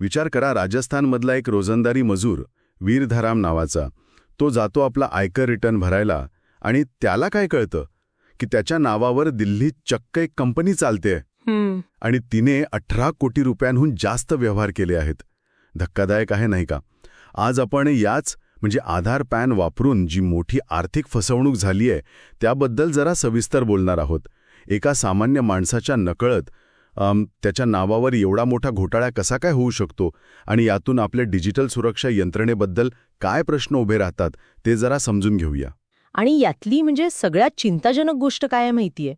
विचार करा राजस्थानमधला एक रोजंदारी मजूर वीरधाराम नावाचा. तो जातो आपला आयकर रिटर्न भरायला आणि त्याला काय कळतं? की त्याच्या नावावर दिल्लीत चक्क एक कंपनी चालते आणि तिने अठरा कोटी रुपयांहून जास्त व्यवहार केले आहेत. धक्कादायक आहे नाही का? आज आपण याच म्हणजे आधार पॅन वापरून जी मोठी आर्थिक फसवणूक झाली आहे त्याबद्दल जरा सविस्तर बोलणार आहोत. एका सामान्य माणसाच्या नकळत त्याच्या नावावर एवढा मोठा घोटाळा कसा काय होऊ शकतो? आणि यातून आपल्या डिजिटल सुरक्षा यंत्रणेबद्दल काय प्रश्न उभे राहतात ते जरा समजून घेऊया. आणि यातली म्हणजे सगळ्यात चिंताजनक गोष्ट काय माहितीये?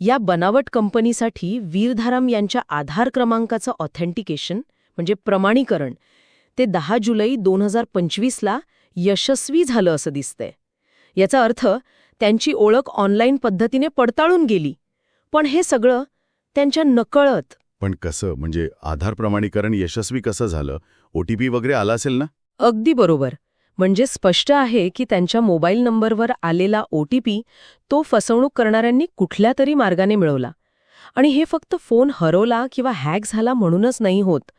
या बनावट कंपनीसाठी वीरधाराम यांच्या आधार क्रमांकाचं ऑथेंटिकेशन म्हणजे प्रमाणीकरण ते दहा जुलै दोन हजार पंचवीसला यशस्वी झालं असं दिसतंय. याचा अर्थ त्यांची ओळख ऑनलाईन पद्धतीने पडताळून गेली. पण हे सगळं त्यांच्या नकळत. पण कसं म्हणजे आधार प्रमाणीकरण यशस्वी कसं झालं? ओ टी पी वगैरे आला असेल ना? अगदी बरोबर. म्हणजे स्पष्ट आहे की त्यांच्या मोबाईल नंबरवर आलेला ओटीपी तो फसवणूक करणाऱ्यांनी कुठल्या तरी मार्गाने मिळवला. आणि हे फक्त फोन हरवला किंवा हॅक झाला म्हणूनच नाही होत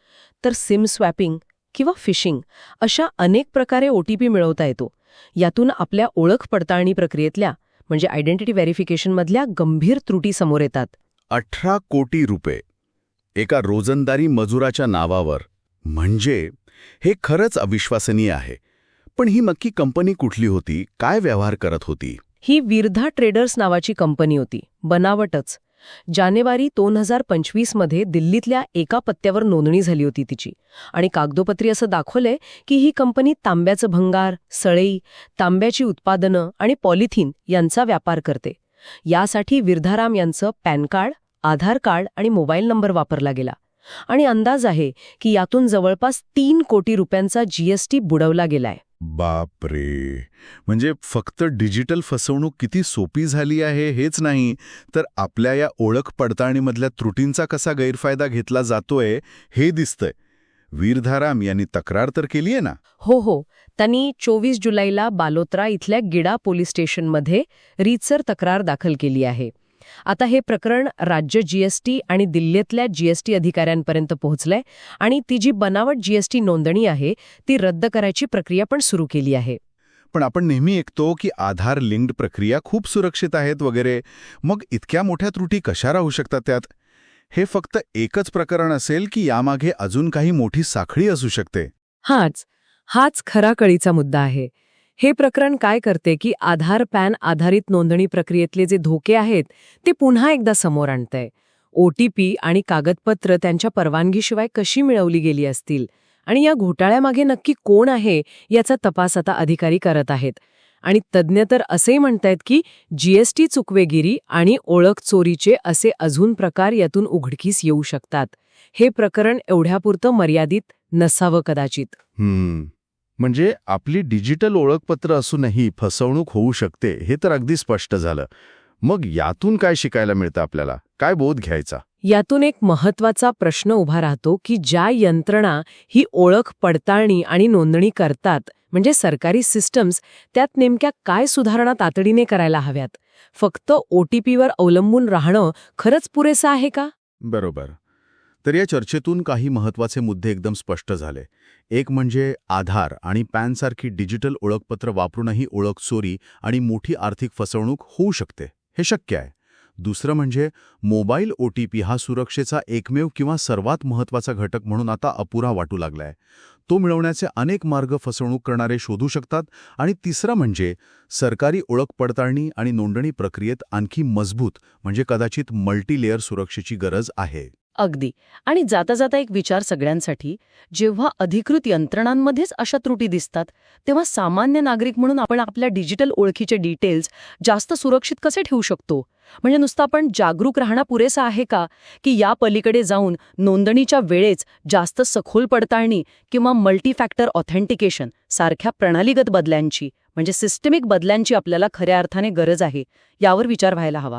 तर सिम स्वॅपिंग किंवा फिशिंग अशा अनेक प्रकारे ओटीपी मिळवता येतो. यातून आपल्या ओळख पडताळणी प्रक्रियेतल्या म्हणजे आयडेंटिटी व्हेरिफिकेशनमधल्या गंभीर त्रुटी समोर येतात. अठरा कोटी रुपये एका रोजंदारी मजुराच्या नावावर. म्हणजे हे खरंच अविश्वसनीय आहे. पण ही नक्की कंपनी कुठली होती? काय व्यवहार करत होती? ही विरधा ट्रेडर्स नावाची कंपनी होती. बनावटच. जानेवारी दोन हजार पंचवीसमध्ये दिल्लीतल्या एका पत्त्यावर नोंदणी झाली होती तिची. आणि कागदोपत्री असं दाखवलंय की ही कंपनी तांब्याचं भंगार सळई तांब्याची उत्पादनं आणि पॉलिथिन यांचा व्यापार करते. यासाठी विरधाराम यांचं पॅन कार्ड आधार कार्ड आणि मोबाईल नंबर वापरला गेला. आणि अंदाज आहे की यातून जवळपास तीन कोटी रुपयांचा जीएसटी बुडवला गेलाय. बापरे! म्हणजे फक्त डिजिटल फसवणूक किती सोपी झाली आहे हेच नाही तर आपल्या या ओळख पडताळणीमधल्या त्रुटींचा कसा गैरफायदा घेतला जातोय हे दिसतंय. वीरधाराम यांनी तक्रार तर केली आहे ना? हो हो. त्यांनी चोवीस जुलैला बालोत्रा इथल्या गिडा पोलीस स्टेशनमध्ये रीतसर तक्रार दाखल केली आहे. आता हे प्रकरण राज्य जीएसटी आणि दिल्लीतल्या जीएसटी अधिकाऱ्यांपर्यंत पोहोचलंय आणि ती जी बनावट जीएसटी नोंदणी आहे ती रद्द करायची प्रक्रिया पण सुरू केली आहे. पण आपण नेहमी ऐकतो की आधार लिंक्ड प्रक्रिया खूप सुरक्षित आहेत वगैरे. मग इतक्या मोठ्या त्रुटी कशा राहू शकतात त्यात? हे फक्त एकच प्रकरण असेल की यामागे अजून काही मोठी साखळी असू शकते. हाच हाच खरा कळीचा मुद्दा आहे. हे प्रकरण काय करते की आधार पॅन आधारित नोंदणी प्रक्रियेतले जे धोके आहेत ते पुन्हा एकदा समोर आणतंय. ओटीपी आणि कागदपत्र त्यांच्या परवानगीशिवाय कशी मिळवली गेली असतील? आणि या घोटाळ्यामागे नक्की कोण आहे याचा तपास आता अधिकारी करत आहेत. आणि तज्ज्ञ तर असेही म्हणतायत की जीएसटी चुकवेगिरी आणि ओळख चोरीचे असे अजून प्रकार यातून उघडकीस येऊ शकतात. हे प्रकरण एवढ्यापुरतं मर्यादित नसावं कदाचित. हम्म. म्हणजे आपली डिजिटल ओळखपत्र असूनही फसवणूक होऊ शकते हे तर अगदी स्पष्ट झालं. मग यातून काय शिकायला मिळतं आपल्याला? काय बोध घ्यायचा? यातून एक महत्त्वाचा प्रश्न उभा राहतो की ज्या यंत्रणा ही ओळख पडताळणी आणि नोंदणी करतात म्हणजे सरकारी सिस्टम्स त्यात नेमक्या काय सुधारणा तातडीने करायला हव्यात? फक्त ओटीपीवर अवलंबून राहणं खरंच पुरेसं आहे का? बरोबर. तर या चर्चेतून काही महत्त्वाचे मुद्दे एकदम स्पष्ट झाले. एक म्हणजे आधार आणि पॅनसारखी डिजिटल ओळखपत्र वापरूनही ओळख चोरी आणि मोठी आर्थिक फसवणूक होऊ शकते. हे शक्य आहे. दुसरं म्हणजे मोबाईल ओ टी पी हा सुरक्षेचा एकमेव किंवा सर्वात महत्त्वाचा घटक म्हणून आता अपुरा वाटू लागलाय. तो मिळवण्याचे अनेक मार्ग फसवणूक करणारे शोधू शकतात आणि तिसरा म्हणजे सरकारी ओळख पडताळणी आणि नोंदणी प्रक्रियेत आणखी मजबूत म्हणजे कदाचित मल्टीलेअर सुरक्षेची गरज आहे. अगदी. आणि जाता जाता एक विचार सगळ्यांसाठी जेव्हा अधिकृत यंत्रणांमध्येच अशा त्रुटी दिसतात तेव्हा सामान्य नागरिक म्हणून आपण आपल्या डिजिटल ओळखीचे डिटेल्स जास्त सुरक्षित कसे ठेवू शकतो? म्हणजे नुसतं आपण जागरूक राहणं पुरेसा आहे का? की या पलीकडे जाऊन नोंदणीच्या वेळेच जास्त सखोल पडताळणी किंवा मल्टीफॅक्टर ऑथेंटिकेशन सारख्या प्रणालीगत बदल्यांची म्हणजे सिस्टमिक बदल्यांची आपल्याला खऱ्या अर्थाने गरज आहे यावर विचार व्हायला हवा.